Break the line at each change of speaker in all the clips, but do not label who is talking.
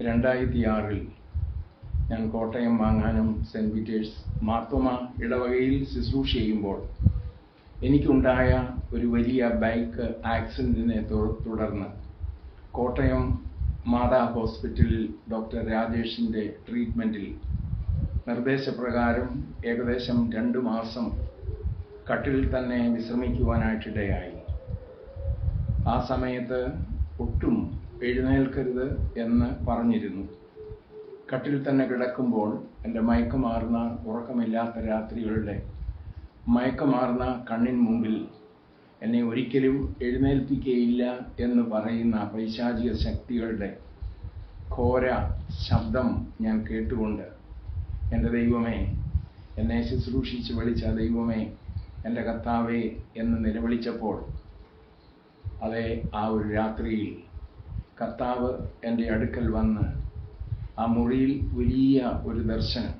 രണ്ടായിരത്തി ആറിൽ ഞാൻ കോട്ടയം വാങ്ങാനും സെന്റ് പീറ്റേഴ്സ് മാർത്തോമ ഇടവകയിൽ ശുശ്രൂഷ ചെയ്യുമ്പോൾ എനിക്കുണ്ടായ ഒരു വലിയ ബൈക്ക് ആക്സിഡന്റിനെ തു- തുടർന്ന് കോട്ടയം മാതാ ഹോസ്പിറ്റലിൽ ഡോക്ടർ രാജേഷിന്റെ ട്രീറ്റ്മെന്റിൽ നിർദ്ദേശപ്രകാരം ഏകദേശം രണ്ട് മാസം കട്ടിലിൽ തന്നെ വിശ്രമിക്കുവാനായിട്ടിടയായി. ആ സമയത്ത് ഒട്ടും എഴുന്നേൽക്കരുത് എന്ന് പറഞ്ഞിരുന്നു. കട്ടിൽ തന്നെ കിടക്കുമ്പോൾ എന്റെ മയക്കമാർന്ന ഉറക്കമില്ലാത്ത രാത്രികളുടെ മയക്കമാർന്ന കണ്ണിൻ മുമ്പിൽ എന്നെ ഒരിക്കലും എഴുന്നേൽപ്പിക്കുകയില്ല എന്ന് പറയുന്ന പൈശാചിക ശക്തികളുടെ ഘോര ശബ്ദം ഞാൻ കേട്ടുകൊണ്ട് എന്റെ ദൈവമേ എന്നെ ശുശ്രൂഷിച്ച് വിളിച്ച ദൈവമേ എന്റെ കർത്താവേ എന്ന് നിലവിളിച്ചപ്പോൾ അതെ ആ ഒരു രാത്രിയിൽ കർത്താവ് എന്റെ അടുക്കൽ വന്ന് ആ മുറിയിൽ വലിയ ഒരു ദർശനം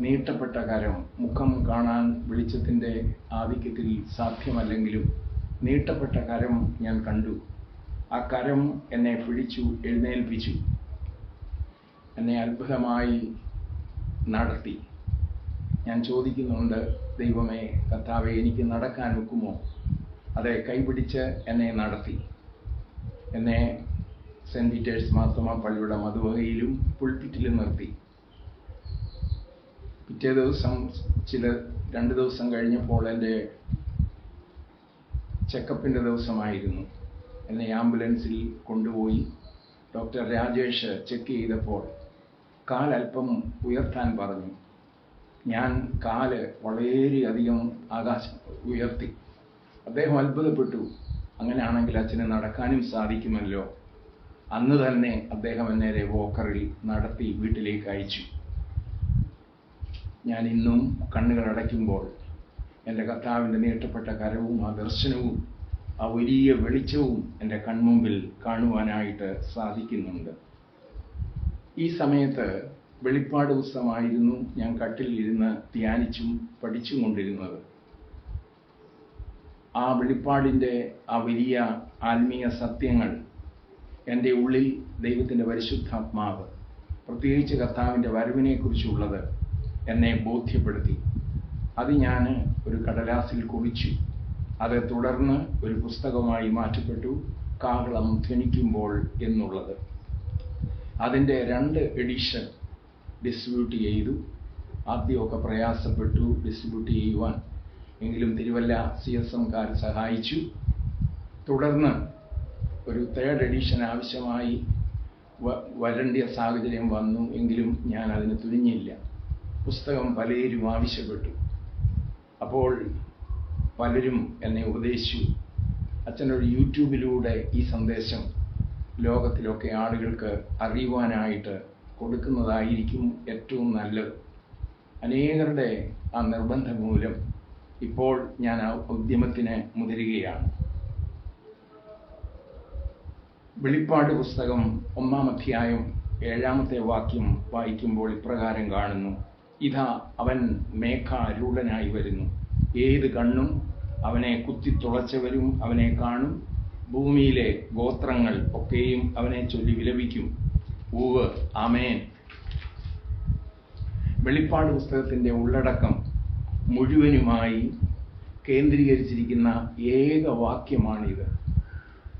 നീട്ടപ്പെട്ട കരം മുഖം കാണാൻ വെളിച്ചത്തിന്റെ ആധിക്യത്തിൽ സാധ്യമല്ലെങ്കിലും നീട്ടപ്പെട്ട കരം ഞാൻ കണ്ടു. ആ കരം എന്നെ പിടിച്ചു എഴുന്നേൽപ്പിച്ചു. എന്നെ അത്ഭുതമായി നടത്തി. ഞാൻ ചോദിക്കുന്നുണ്ട് ദൈവമേ കർത്താവെ എനിക്ക് നടക്കാൻ ഒക്കുമോ? അതെ കൈപിടിച്ച് എന്നെ നടത്തി. എന്നെ സെന്റ് പീറ്റേഴ്സ് മാർത്തോമ പള്ളിയുടെ മധുവകയിലും പുൾപിറ്റിലും നിർത്തി. പിറ്റേ ദിവസം ചില രണ്ട് ദിവസം കഴിഞ്ഞപ്പോൾ എന്റെ ചെക്കപ്പിന്റെ ദിവസമായിരുന്നു. എന്നെ ആംബുലൻസിൽ കൊണ്ടുപോയി ഡോക്ടർ രാജേഷ് ചെക്ക് ചെയ്തപ്പോൾ കാലല്പം ഉയർത്താൻ പറഞ്ഞു. ഞാൻ കാൽ വളരെയധികം ആകാശം ഉയർത്തി. അദ്ദേഹം അത്ഭുതപ്പെട്ടു. അങ്ങനെയാണെങ്കിൽ അച്ഛന് നടക്കാനും സാധിക്കുമല്ലോ. അന്ന് തന്നെ അദ്ദേഹം എന്നെ വോക്കറിൽ നടത്തി വീട്ടിലേക്ക് അയച്ചു. ഞാൻ ഇന്നും കണ്ണുകൾ അടയ്ക്കുമ്പോൾ എന്റെ കർത്താവിന്റെ നീട്ടപ്പെട്ട കരവും ആ ദർശനവും ആ വലിയ വെളിച്ചവും എന്റെ കൺമുമ്പിൽ കാണുവാനായിട്ട് സാധിക്കുന്നുണ്ട്. ഈ സമയത്ത് വെളിപ്പാട് പുസ്തകമായിരുന്നു ഞാൻ കട്ടിലിരുന്ന് ധ്യാനിച്ചും പഠിച്ചും കൊണ്ടിരുന്നത്. ആ വെളിപ്പാടിന്റെ ആ വലിയ ആത്മീയ സത്യങ്ങൾ എന്റെ ഉള്ളിൽ ദൈവത്തിന്റെ പരിശുദ്ധാത്മാവ് പ്രത്യേകിച്ച് കർത്താവിന്റെ വരവിനെക്കുറിച്ചുള്ളത് എന്നെ ബോധ്യപ്പെടുത്തി. അത് ഞാൻ ഒരു കടലാസിൽ കുറിച്ചു. അത് തുടർന്ന് ഒരു പുസ്തകമായി മാറ്റപ്പെട്ടു. കാഹളം ധ്വനിക്കുമ്പോൾ എന്നുള്ളത്. അതിന്റെ രണ്ട് എഡിഷൻ ഡിസ്ട്രിബ്യൂട്ട് ചെയ്തു. ആദ്യമൊക്കെ പ്രയാസപ്പെട്ടു ഡിസ്ട്രിബ്യൂട്ട് ചെയ്യുവാൻ. എങ്കിലും തിരുവല്ല സി എസ് എംകാർ സഹായിച്ചു. തുടർന്ന് ഒരു തേർഡ് എഡിഷൻ ആവശ്യമായി വരേണ്ട സാഹചര്യം വന്നു എങ്കിലും ഞാൻ അതിന് തുനിഞ്ഞില്ല. പുസ്തകം പലരും ആവശ്യപ്പെട്ടു. അപ്പോൾ പലരും എന്നെ ഉപദേശിച്ചു. അച്ഛനൊരു യൂട്യൂബിലൂടെ ഈ സന്ദേശം ലോകത്തിലൊക്കെ ആളുകൾക്ക് അറിയുവാനായിട്ട് കൊടുക്കുന്നതായിരിക്കും ഏറ്റവും നല്ലത്. അനേകരുടെ ആ നിർബന്ധം മൂലം ഇപ്പോൾ ഞാൻ ആ ഉദ്യമത്തിന് മുതിരുകയാണ്. വെളിപ്പാട് പുസ്തകം ഒന്നാം അധ്യായം ഏഴാമത്തെ വാക്യം വായിക്കുമ്പോൾ ഇപ്രകാരം കാണുന്നു. ഇതാ അവൻ മേഘാരൂഢനായി വരുന്നു. ഏത് കണ്ണും അവനെ കുത്തിത്തുളച്ചവരും അവനെ കാണും. ഭൂമിയിലെ ഗോത്രങ്ങൾ ഒക്കെയും അവനെ ചൊല്ലി വിലപിക്കും. ഊവ് ആമേൻ. വെളിപ്പാട് പുസ്തകത്തിന്റെ ഉള്ളടക്കം മുഴുവനുമായി കേന്ദ്രീകരിച്ചിരിക്കുന്ന ഏക വാക്യമാണിത്.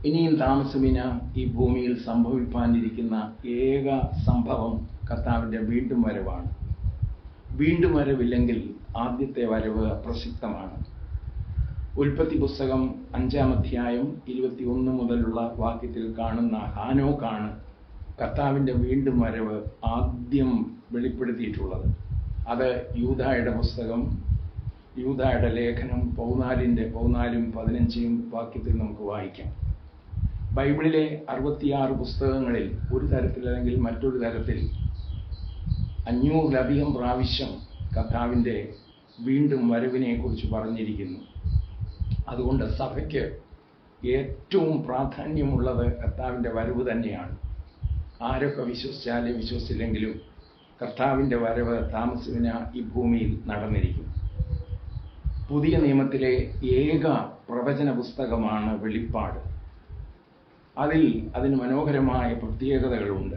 ഇനിയും താമസമിന ഈ ഭൂമിയിൽ സംഭവിപ്പാനിരിക്കുന്ന ഏക സംഭവം കർത്താവിന്റെ വീണ്ടും വരവാണ്. വീണ്ടും വരവില്ലെങ്കിൽ ആദ്യത്തെ വരവ് പ്രസക്തമാണ് ഉൽപ്പത്തി പുസ്തകം അഞ്ചാം അധ്യായം ഇരുപത്തി ഒന്ന് മുതലുള്ള വാക്യത്തിൽ കാണുന്ന ഹാനോക്കാണ് കർത്താവിന്റെ വീണ്ടും വരവ് ആദ്യം വെളിപ്പെടുത്തിയിട്ടുള്ളത്. അത് യൂതായുടെ പുസ്തകം യൂതായുടെ ലേഖനം പൗനാലിന്റെ പൗനാലും പതിനഞ്ചും വാക്യത്തിൽ നമുക്ക് വായിക്കാം. ബൈബിളിലെ അറുപത്തിയാറ് പുസ്തകങ്ങളിൽ ഒരു തരത്തിൽ അല്ലെങ്കിൽ മറ്റൊരു തരത്തിൽ അഞ്ഞൂറിലധികം പ്രാവശ്യം കർത്താവിന്റെ വീണ്ടും വരവിനെ കുറിച്ച് പറഞ്ഞിരിക്കുന്നു. അതുകൊണ്ട് സഭയ്ക്ക് ഏറ്റവും പ്രാധാന്യമുള്ളത് കർത്താവിന്റെ വരവ് തന്നെയാണ്. ആരൊക്കെ വിശ്വസിച്ചാലും വിശ്വസിച്ചില്ലെങ്കിലും കർത്താവിന്റെ വരവ് താമസവിന ഈ ഭൂമിയിൽ നടന്നിരിക്കും. പുതിയ നിയമത്തിലെ ഏക പ്രവചന പുസ്തകമാണ് വെളിപ്പാട്. അതിൽ അതിന് മനോഹരമായ പ്രത്യേകതകളുണ്ട്.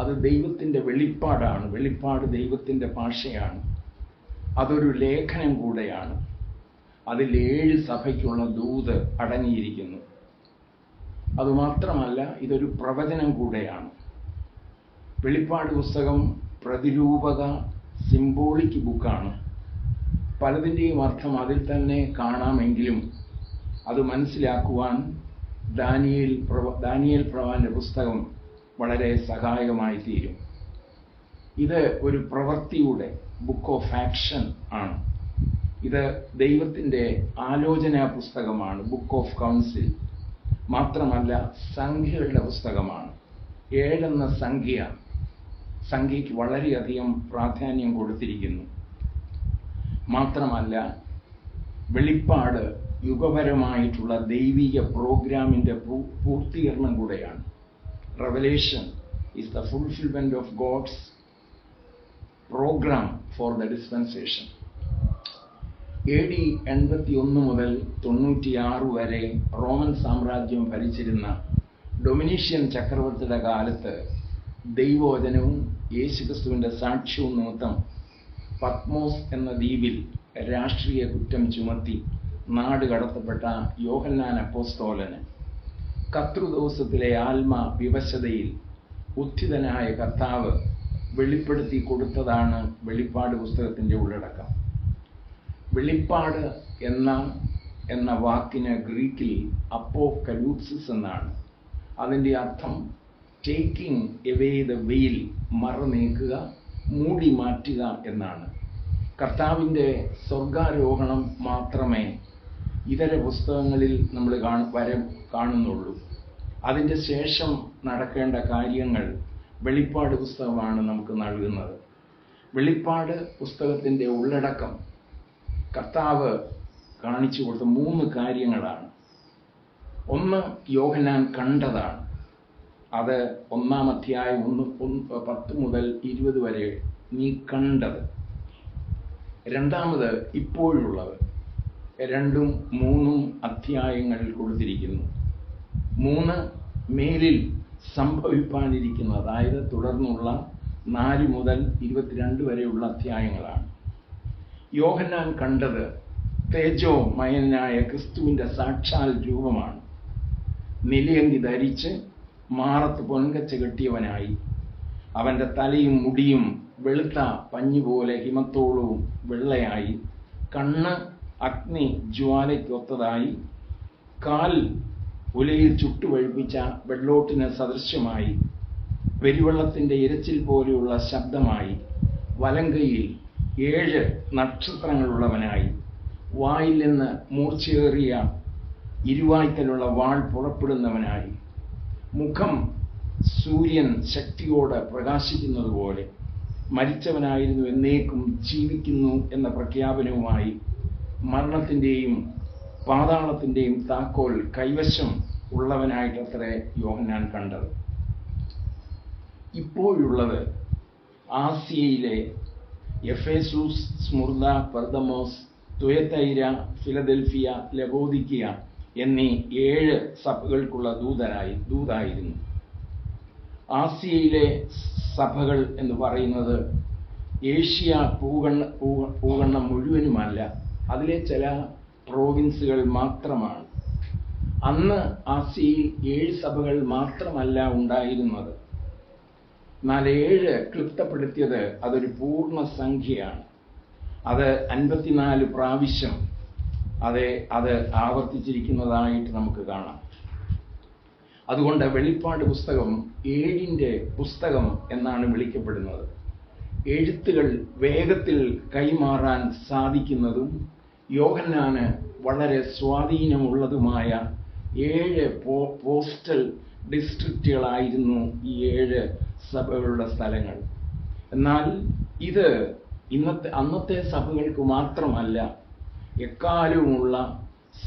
അത് ദൈവത്തിന്റെ വെളിപ്പാടാണ്. വെളിപ്പാട് ദൈവത്തിന്റെ ഭാഷയാണ്. അതൊരു ലേഖനം കൂടെയാണ്. അതിൽ ഏഴ് സഭയ്ക്കുള്ള ദൂത് അടങ്ങിയിരിക്കുന്നു. അതുമാത്രമല്ല ഇതൊരു പ്രവചനം കൂടെയാണ്. വെളിപ്പാട് പുസ്തകം പ്രതിരൂപക സിംബോളിക് ബുക്കാണ്. പലതിന്റെയും അർത്ഥം അതിൽ തന്നെ കാണാമെങ്കിലും അത് മനസ്സിലാക്കുവാൻ ദാനിയേൽ പ്രവ ദാനിയേൽ പ്രവാന്റെ പുസ്തകം വളരെ സഹായകമായി തീരും ഇത് ഒരു പ്രവൃത്തിയുടെ ബുക്ക് ഓഫ് ആക്ഷൻ ആണ്. ഇത് ദൈവത്തിന്റെ ആലോചനാ പുസ്തകമാണ് ബുക്ക് ഓഫ് കൗൺസിൽ മാത്രമല്ല സംഖ്യകളുടെ പുസ്തകമാണ്. ഏഴെന്ന സംഖ്യ സംഖ്യയ്ക്ക് വളരെയധികം പ്രാധാന്യം കൊടുത്തിരിക്കുന്നു. മാത്രമല്ല വെളിപ്പാട് യുഗപരമായിട്ടുള്ള ദൈവിക പ്രോഗ്രാമിന്റെ പൂർത്തീകരണം കൂടെയാണ്. Revelation is the fulfilment of God's programme for the dispensation A D എൺപത്തി ഒന്ന് മുതൽ തൊണ്ണൂറ്റിയാറ് വരെ റോമൻ സാമ്രാജ്യം ഭരിച്ചിരുന്ന ഡൊമിനീഷ്യൻ ചക്രവർത്തിയുടെ കാലത്ത് ദൈവവചനവും യേശുക്രിസ്തുവിന്റെ സാക്ഷ്യവും നിമിത്തം പത്മോസ് എന്ന ദ്വീപിൽ രാഷ്ട്രീയ കുറ്റം ചുമത്തി നാട് കടത്തപ്പെട്ട യോഹന്നാൻ അപ്പോസ്തോലന്. കർത്തൃദിവസത്തിലെ ആത്മ വിവശതയിൽ ഉത്ഥിതനായ കർത്താവ് വെളിപ്പെടുത്തി കൊടുത്തതാണ് വെളിപ്പാട് പുസ്തകത്തിന്റെ ഉള്ളടക്കം. വെളിപ്പാട് എന്ന എന്ന വാക്കിന് ഗ്രീക്കിൽ അപ്പോ കലൂപ്സിസ് എന്നാണ്. അതിന്റെ അർത്ഥം ടേക്കിംഗ് എവേ ദ വെയിൽ മറ നീക്കുക മൂടി മാറ്റുക എന്നാണ്. കർത്താവിന്റെ സ്വർഗാരോഹണം മാത്രമേ ഇതര പുസ്തകങ്ങളിൽ നമ്മൾ വര കാണുന്നുള്ളൂ. അതിന്റെ ശേഷം നടക്കേണ്ട കാര്യങ്ങൾ വെളിപ്പാട് പുസ്തകമാണ് നമുക്ക് നൽകുന്നത്. വെളിപ്പാട് പുസ്തകത്തിന്റെ ഉള്ളടക്കം കർത്താവ് കാണിച്ചു കൊടുത്ത മൂന്ന് കാര്യങ്ങളാണ്. ഒന്ന് യോഹനാൻ കണ്ടതാണ്. അത് ഒന്നാം അധ്യായം ഒന്ന് പത്ത് മുതൽ ഇരുപത് വരെ നീ കണ്ടത്. രണ്ടാമത് ഇപ്പോഴുള്ളത്. രണ്ടും മൂന്നും അധ്യായങ്ങൾ കൊടുത്തിരിക്കുന്നു. മൂന്ന് മേലിൽ സംഭവിപ്പാനിരിക്കുന്ന അതായത് തുടർന്നുള്ള നാല് മുതൽ ഇരുപത്തിരണ്ട് വരെയുള്ള അധ്യായങ്ങളാണ്. യോഹന്നാൻ കണ്ടത് തേജോ മയനായ ക്രിസ്തുവിന്റെ സാക്ഷാൽ രൂപമാണ്. നിലയങ്കി ധരിച്ച് മാറത്ത് പൊൻകച്ച കെട്ടിയവനായി. അവന്റെ തലയും മുടിയും വെളുത്ത പഞ്ഞുപോലെ ഹിമത്തോളവും വെള്ളയായി. കണ്ണ് അഗ്നി ജ്വാലയ്ക്കൊത്തതായി കാൽ ഉലയിൽ ചുട്ടുവഴിപ്പിച്ച വെള്ളോട്ടിന് സദൃശ്യമായി പെരുവെള്ളത്തിന്റെ ഇരച്ചിൽ പോലെയുള്ള ശബ്ദമായി വലങ്കയിൽ ഏഴ് നക്ഷത്രങ്ങളുള്ളവനായി വായിൽ നിന്ന് മൂർച്ചയേറിയ ഇരുവായ്ക്കലുള്ള വാൾ പുറപ്പെടുന്നവനായി. മുഖം സൂര്യൻ ശക്തിയോടെ പ്രകാശിക്കുന്നത് പോലെ മരിച്ചവനായിരുന്നു എന്നേക്കും ജീവിക്കുന്നു എന്ന പ്രഖ്യാപനവുമായി മരണത്തിന്റെയും പാതാളത്തിന്റെയും താക്കോൽ കൈവശം ഉള്ളവനായിട്ടത്രേ യോഹന്നാൻ കണ്ടത്. ഇപ്പോഴുള്ളത് ആസിയയിലെ എഫേസൂസ് സ്മുർദ പെർദമോസ് തുയത്തൈര ഫിലദൽഫിയ ലബോദിക്കിയ എന്നീ ഏഴ് സഭകൾക്കുള്ള ദൂതനായി ദൂതായിരുന്നു. ആസിയയിലെ സഭകൾ എന്ന് പറയുന്നത് ഏഷ്യ ഭൂഖണ്ഡ ഭൂഖണ്ഡം മുഴുവനുമല്ല അതിലെ ചില പ്രോവിൻസുകൾ മാത്രമാണ്. അന്ന് ആസിയയിൽ ഏഴ് സഭകൾ മാത്രമല്ല ഉണ്ടായിരുന്നത്. എന്നാൽ ഏഴ് ക്ലിപ്തപ്പെടുത്തിയത് അതൊരു പൂർണ സംഖ്യയാണ്. അത് അൻപത്തിനാല് പ്രാവശ്യം അതെ അത് ആവർത്തിച്ചിരിക്കുന്നതായിട്ട് നമുക്ക് കാണാം. അതുകൊണ്ട് വെളിപ്പാട് പുസ്തകം ഏഴിന്റെ പുസ്തകം എന്നാണ് വിളിക്കപ്പെടുന്നത്. എഴുത്തുകൾ വേഗത്തിൽ കൈമാറാൻ സാധിക്കുന്നതും യോഹന്നാന് വളരെ സ്വാധീനമുള്ളതുമായ ഏഴ് പോസ്റ്റൽ ഡിസ്ട്രിക്റ്റുകളായിരുന്നു ഈ ഏഴ് സഭകളുടെ സ്ഥലങ്ങൾ. എന്നാൽ ഇത് ഇന്നത്തെ അന്നത്തെ സഭകൾക്ക് മാത്രമല്ല എക്കാലവുമുള്ള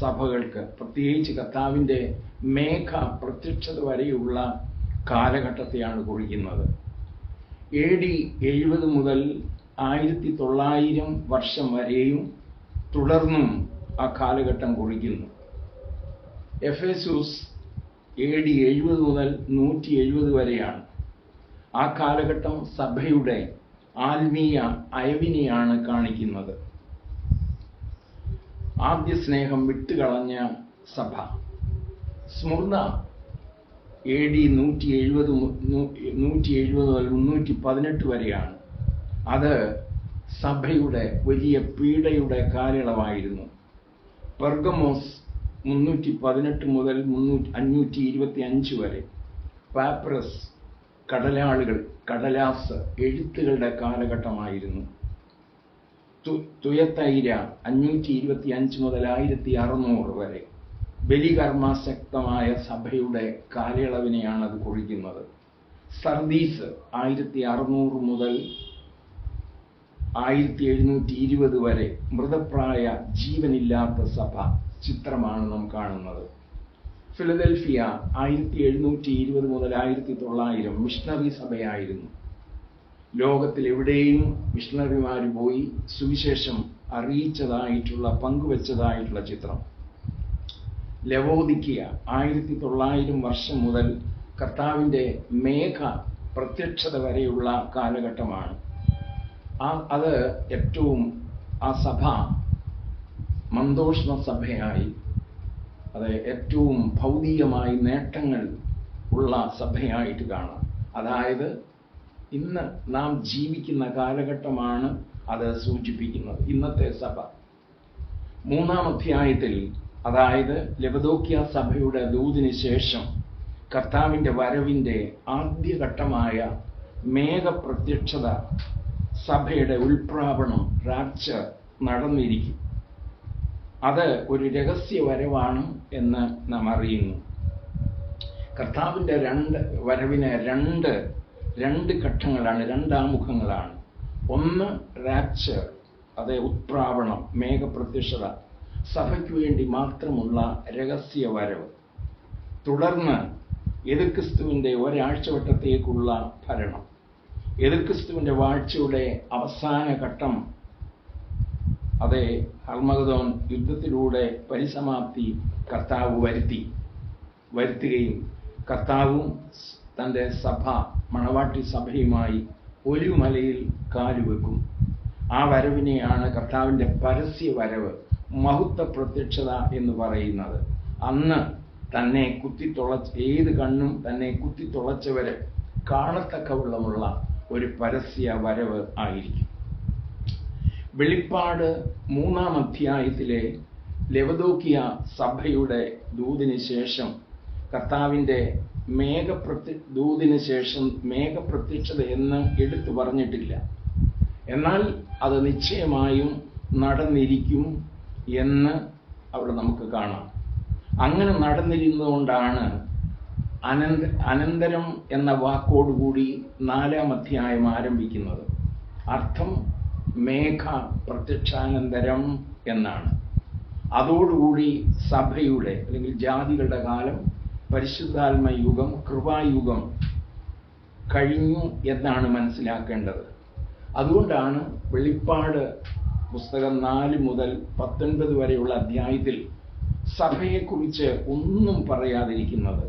സഭകൾക്ക് പ്രത്യേകിച്ച് കർത്താവിന്റെ മേഘ പ്രത്യക്ഷത വരെയുള്ള കാലഘട്ടത്തെയാണ് കുറിക്കുന്നത്. എ ഡി എഴുപത് മുതൽ ആയിരത്തി തൊള്ളായിരം വർഷം വരെയും തുടർന്നും ആ കാലഘട്ടം കുറിക്കുന്നു. എഫേസൂസ് എ ഡി എഴുപത് മുതൽ നൂറ്റി എഴുപത് വരെയാണ്. ആ കാലഘട്ടം സഭയുടെ ആത്മീയ അയവിനെയാണ് കാണിക്കുന്നത്. ആദ്യ സ്നേഹം വിട്ടുകളഞ്ഞ സഭ. സ്മൃത എ ഡി നൂറ്റി എഴുപത് നൂറ്റി എഴുപത് മുതൽ മുന്നൂറ്റി പതിനെട്ട് വരെയാണ്. അത് സഭയുടെ വലിയ പീഡയുടെ കാലയളവായിരുന്നു. പെർഗമോസ് മുന്നൂറ്റി പതിനെട്ട് മുതൽ മുന്നൂറ്റി അഞ്ഞൂറ്റി ഇരുപത്തി അഞ്ച് വരെ പാപ്രസ് കടലാളുകൾ കടലാസ് എഴുത്തുകളുടെ കാലഘട്ടമായിരുന്നു. തുയത്തൈര അഞ്ഞൂറ്റി ഇരുപത്തി അഞ്ച് മുതൽ ആയിരത്തി അറുന്നൂറ് വരെ ബലികർമാസക്തമായ സഭയുടെ കാലയളവിനെയാണ് അത് കുറിക്കുന്നത്. സർദീസ് ആയിരത്തി അറുന്നൂറ് മുതൽ ആയിരത്തി എഴുന്നൂറ്റി ഇരുപത് വരെ മൃതപ്രായ ജീവനില്ലാത്ത സഭ ചിത്രമാണ് നാം കാണുന്നത്. ഫിലദൽഫിയ ആയിരത്തി എഴുന്നൂറ്റി ഇരുപത് മുതൽ ആയിരത്തി തൊള്ളായിരം മിഷണറി സഭയായിരുന്നു. ലോകത്തിൽ എവിടെയും മിഷണറിമാർ പോയി സുവിശേഷം അറിയിച്ചതായിട്ടുള്ള പങ്കുവച്ചതായിട്ടുള്ള ചിത്രം. ലവോദിക്കിയ ആയിരത്തി തൊള്ളായിരം വർഷം മുതൽ കർത്താവിന്റെ മേഘ പ്രത്യക്ഷത വരെയുള്ള കാലഘട്ടമാണ്. ആ അത് ഏറ്റവും ആ സഭ മന്ദോഷ്ണ സഭയായി അത് ഏറ്റവും ഭൗതികമായി നേട്ടങ്ങൾ ഉള്ള സഭയായിട്ട് കാണാം. അതായത് ഇന്ന് നാം ജീവിക്കുന്ന കാലഘട്ടമാണ് അത് സൂചിപ്പിക്കുന്നത്. ഇന്നത്തെ സഭ. മൂന്നാം അധ്യായത്തിൽ അതായത് ലബദോക്യ സഭയുടെ ദൂതിന് ശേഷം കർത്താവിന്റെ വരവിന്റെ ആദ്യഘട്ടമായ മേഘപ്രത്യക്ഷത സഭയുടെ ഉൾപ്രാപണം റാപ്ചർ നടന്നിരിക്കും. അത് ഒരു രഹസ്യ വരവാണ് എന്ന് നാം അറിയുന്നു. കർത്താവിന്റെ രണ്ട് വരവിന് രണ്ട് രണ്ട് ഘട്ടങ്ങളാണ് രണ്ടാമുഖങ്ങളാണ് ഒന്ന് റാപ്ചർ അതെ ഉത്പ്രാവണം മേഘപ്രത്യക്ഷത. സഭയ്ക്ക് വേണ്ടി മാത്രമുള്ള രഹസ്യ വരവ്. തുടർന്ന് എതിർക്രിസ്തുവിന്റെ ഒരാഴ്ചവട്ടത്തേക്കുള്ള ഭരണം. എതിർക്രിസ്തുവിന്റെ വാഴ്ചയുടെ അവസാന ഘട്ടം. അതെ ഹർമഗതോൻ യുദ്ധത്തിലൂടെ പരിസമാപ്തി കർത്താവ് വരുത്തി. വരുത്തുകയും കർത്താവും തന്റെ സഭ മണവാട്ടി സഭയുമായി ഒരു മലയിൽ കാലുവെക്കും ആ വരവിനെയാണ് കർത്താവിന്റെ പരസ്യ വരവ് മഹത്വ പ്രത്യക്ഷത എന്ന് പറയുന്നത്. അന്ന് തന്നെ കുത്തിത്തുളച്ച് ഏത് കണ്ണും തന്നെ കുത്തിത്തുളച്ചവരെ കാണത്തക്കവണ്ണമുള്ള ഒരു പരസ്യ വരവ് ആയിരിക്കും. വെളിപ്പാട് മൂന്നാം അധ്യായത്തിലെ ലവദോക്കിയ സഭയുടെ ദൂതിന് ശേഷം കർത്താവിന്റെ മേഘപ്രത്യ ദൂതിന് ശേഷം മേഘപ്രത്യക്ഷത എന്ന് എടുത്തു പറഞ്ഞിട്ടില്ല. എന്നാൽ അത് നിശ്ചയമായും നടന്നിരിക്കും എന്ന് അവിടെ നമുക്ക് കാണാം. അങ്ങനെ നടന്നിരുന്നതുകൊണ്ടാണ് അനന്ത അനന്തരം എന്ന വാക്കോടുകൂടി നാലാം അധ്യായം ആരംഭിക്കുന്നത്. അർത്ഥം മേഘ പ്രത്യക്ഷാനന്തരം എന്നാണ്. അതോടുകൂടി സഭയുടെ അല്ലെങ്കിൽ ജാതികളുടെ കാലം പരിശുദ്ധാത്മ യുഗം കൃപായുഗം കഴിഞ്ഞു എന്നാണ് മനസ്സിലാക്കേണ്ടത്. അതുകൊണ്ടാണ് വെളിപ്പാട് പുസ്തകം നാല് മുതൽ പത്തൊൻപത് വരെയുള്ള അധ്യായത്തിൽ സഭയെക്കുറിച്ച് ഒന്നും പറയാതിരിക്കുന്നത്.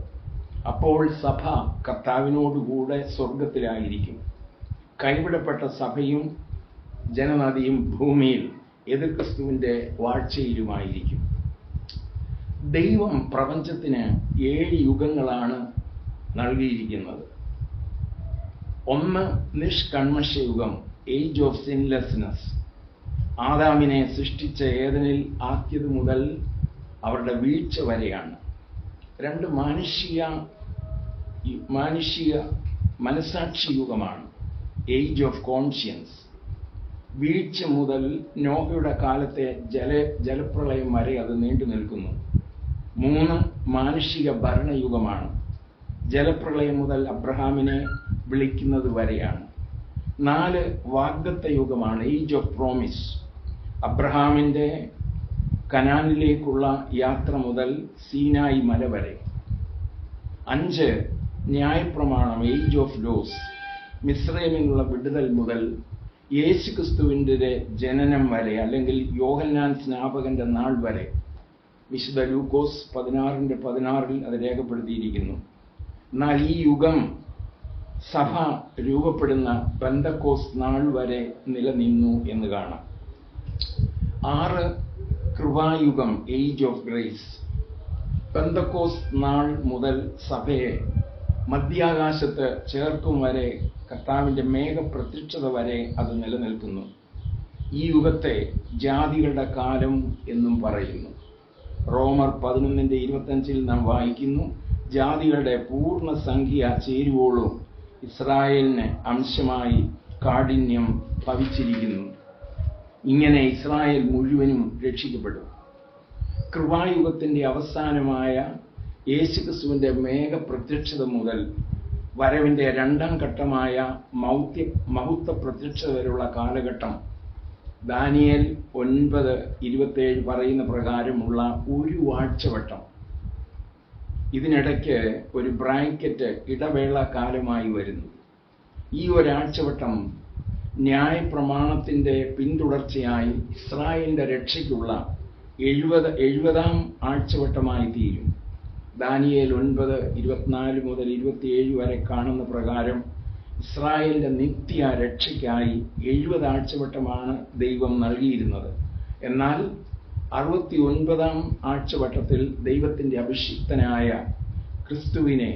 അപ്പോൾ സഭ കർത്താവിനോടുകൂടെ സ്വർഗത്തിലായിരിക്കും കൈവിടപ്പെട്ട സഭയും ജനനദിയും ഭൂമിയിൽ എതിർ ക്രിസ്തുവിന്റെ വാഴ്ചയിലുമായിരിക്കും. ദൈവം പ്രപഞ്ചത്തിന് ഏഴ് യുഗങ്ങളാണ് നൽകിയിരിക്കുന്നത്. ഒന്ന് നിഷ്കൺമഷ യുഗം ഏജ് ഓഫ് സിൻലെസ്നെസ് ആദാമിനെ സൃഷ്ടിച്ച ഏതനിൽ ആക്കിയത് മുതൽ അവരുടെ വീഴ്ച വരെയാണ്. രണ്ട് മാനുഷിക മാനുഷിക മനസാക്ഷി യുഗമാണ് ഏജ് ഓഫ് കോൺഷ്യൻസ് വീഴ്ച മുതൽ നോഹയുടെ കാലത്തെ ജല ജലപ്രളയം വരെ അത് നീണ്ടു നിൽക്കുന്നു. മൂന്ന് മാനുഷിക ഭരണയുഗമാണ്. ജലപ്രളയം മുതൽ അബ്രഹാമിനെ വിളിക്കുന്നത് വരെയാണ്. നാല് വാഗ്ദത്ത യുഗമാണ്. ഏജ് ഓഫ് പ്രോമിസ് അബ്രഹാമിന്റെ കനാനിലേക്കുള്ള യാത്ര മുതൽ സീനായി മല വരെ. അഞ്ച് ന്യായപ്രമാണം ഏജ് ഓഫ് ലോസ് മിശ്രമിൽ നിന്നുള്ള വിടുതൽ മുതൽ യേശു ക്രിസ്തുവിന്റെ ജനനം വരെ അല്ലെങ്കിൽ യോഹന്നാൻ സ്നാപകന്റെ നാൾ വരെ വിശുദ്ധ ലൂക്കോസ് പതിനാറിന്റെ പതിനാറിൽ അത് രേഖപ്പെടുത്തിയിരിക്കുന്നു. എന്നാൽ ഈ യുഗം സഭ രൂപപ്പെടുന്ന ബന്ധക്കോസ് നാൾ വരെ നിലനിന്നു എന്ന് കാണാം. ആറ് കൃപായുഗം ഏജ് ഓഫ് ഗ്രേസ് ബന്ധക്കോസ് നാൾ മുതൽ സഭയെ മധ്യാകാശത്ത് ചേർക്കും വരെ കർത്താവിന്റെ മേഘപ്രത്യക്ഷത വരെ അത് നിലനിൽക്കുന്നു. ഈ യുഗത്തെ ജാതികളുടെ കാലം എന്നും പറയുന്നു. റോമർ പതിനൊന്നിന്റെ ഇരുപത്തഞ്ചിൽ നാം വായിക്കുന്നു ജാതികളുടെ പൂർണ സംഖ്യ ചേരുവോളും ഇസ്രായേലിന് അംശമായി കാഠിന്യം ഭവിച്ചിരിക്കുന്നു. ഇങ്ങനെ ഇസ്രായേൽ മുഴുവനും രക്ഷിക്കപ്പെടും. കൃപായുഗത്തിന്റെ അവസാനമായ യേശുക്രിസ്തുവിന്റെ മേഘപ്രത്യക്ഷത മുതൽ വരവിന്റെ രണ്ടാം ഘട്ടമായ മൗത്യ മഹത്വ പ്രത്യക്ഷത വരെയുള്ള കാലഘട്ടം ദാനിയൽ ഒൻപത് ഇരുപത്തേഴ് പറയുന്ന പ്രകാരമുള്ള ഒരു ആഴ്ചവട്ടം ഇതിനിടയ്ക്ക് ഒരു ബ്രാക്കറ്റ് ഇടവേള കാലമായി വരുന്നു. ഈ ഒരാഴ്ചവട്ടം ന്യായപ്രമാണത്തിന്റെ പിന്തുടർച്ചയായി ഇസ്രായേലിന്റെ രക്ഷയ്ക്കുള്ള എഴുപത് എഴുപതാം ആഴ്ചവട്ടമായി തീരും. ദാനിയേൽ ഒൻപത് ഇരുപത്തിനാല് മുതൽ ഇരുപത്തിയേഴ് വരെ കാണുന്ന പ്രകാരം ഇസ്രായേലിന്റെ നിത്യ രക്ഷയ്ക്കായി എഴുപത് ആഴ്ചവട്ടമാണ് ദൈവം നൽകിയിരുന്നത്. എന്നാൽ അറുപത്തി ഒൻപതാം ആഴ്ചവട്ടത്തിൽ ദൈവത്തിന്റെ അഭിഷിക്തനായ ക്രിസ്തുവിനെ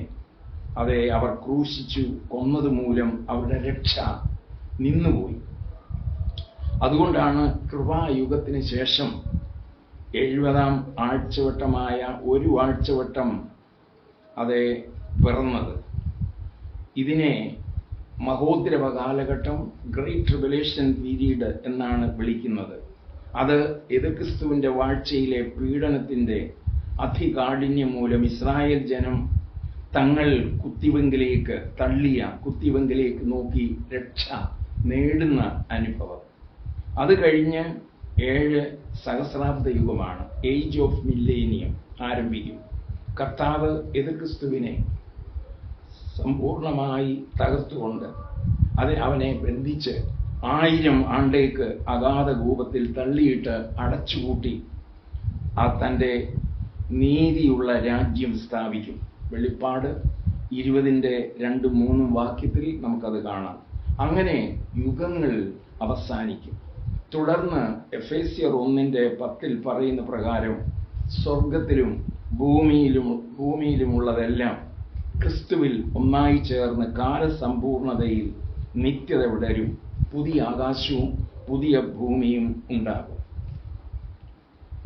അതെ അവർ ക്രൂശിച്ചു കൊന്നത് മൂലം അവരുടെ രക്ഷ നിന്നുപോയി. അതുകൊണ്ടാണ് കൃപായുഗത്തിന് ശേഷം എഴുപതാം ആഴ്ചവട്ടമായ ഒരു ആഴ്ചവട്ടം അതെ പിറന്നത്. ഇതിനെ മഹോദ്രവ കാലഘട്ടം ഗ്രേറ്റ് റിവലേഷൻ പീരീഡ് എന്നാണ് വിളിക്കുന്നത്. അത് എതിർക്രിസ്തുവിന്റെ വാഴ്ചയിലെ പീഡനത്തിന്റെ അതികാഠിന്യം മൂലം ഇസ്രായേൽ ജനം തങ്ങൾ കുത്തിവെങ്കിലേക്ക് തള്ളിയ കുത്തിവെങ്കിലേക്ക് നോക്കി രക്ഷ നേടുന്ന അനുഭവം. അത് കഴിഞ്ഞ് ഏഴ് സഹസ്രാബ്ദ യുഗമാണ്. ഏജ് ഓഫ് മില്ലേനിയം ആരംഭിക്കും. കർത്താവ് എതിർക്രിസ്തുവിനെ സമ്പൂർണമായി തകർത്തുകൊണ്ട് അത് അവനെ ബന്ധിച്ച് ആയിരം ആണ്ടേക്ക് അഗാധ കൂപത്തിൽ തള്ളിയിട്ട് അടച്ചുകൂട്ടി ആ തന്റെ നീതിയുള്ള രാജ്യം സ്ഥാപിക്കും. വെളിപ്പാട് ഇരുപതിന്റെ രണ്ടും മൂന്നും വാക്യത്തിൽ നമുക്കത് കാണാം. അങ്ങനെ യുഗങ്ങൾ അവസാനിക്കും. തുടർന്ന് എഫേസ്യർ ഒന്നിന്റെ പത്തിൽ പറയുന്ന പ്രകാരം സ്വർഗത്തിലും ഭൂമിയിലും ഭൂമിയിലുമുള്ളതെല്ലാം ക്രിസ്തുവിൽ ഒന്നായി ചേർന്ന് കാലസമ്പൂർണതയിൽ നിത്യത വിടരും. പുതിയ ആകാശവും പുതിയ ഭൂമിയും ഉണ്ടാകും.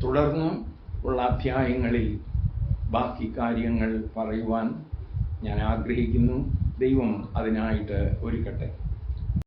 തുടർന്ന് ഉള്ള അധ്യായങ്ങളിൽ ബാക്കി കാര്യങ്ങൾ പറയുവാൻ ഞാൻ ആഗ്രഹിക്കുന്നു. ദൈവം അതിനായിട്ട് ഒരുക്കട്ടെ.